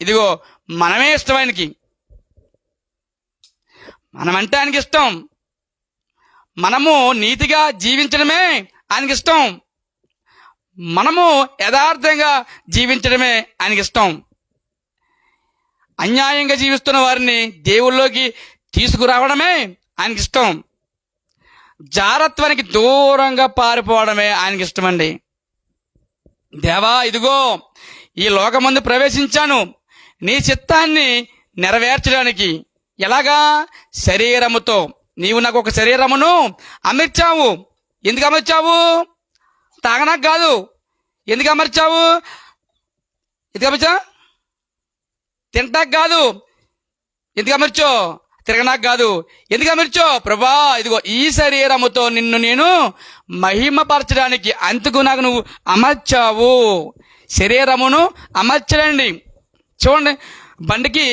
ఇదిగో మనమే ఇష్టం ఆయనకి మనమంటే ఆయనకి ఇష్టం. మనము నీతిగా జీవించడమే ఆయనకి ఇష్టం. మనము యథార్థంగా జీవించడమే ఆయనకి ఇష్టం. అన్యాయంగా జీవిస్తున్న వారిని దేవుళ్ళలోకి తీసుకురావడమే ఆయనకి ఇష్టం. జారత్వానికి దూరంగా పారిపోవడమే ఆయనకి ఇష్టమండి. దేవా ఇదిగో ఈ లోకమందు ప్రవేశించాను. నీ చిత్తాన్ని నెరవేర్చడానికి ఎలాగా? శరీరముతో. నీవు నాకు ఒక శరీరమును అమర్చావు. ఎందుకు అమర్చావు? తాగనాకు కాదు. ఎందుకు అమర్చావు? ఎందుకు అమర్చా? తింటాకు కాదు. ఎందుకు అమర్చో? తిరగనాకు కాదు. ఎందుకు అమర్చో? ప్రభా ఇదిగో ఈ శరీరముతో నిన్ను నేను మహిమపరచడానికి అందుకు నాకు నువ్వు అమర్చావు. శరీరమును అమర్చడండి చూడండి బండికి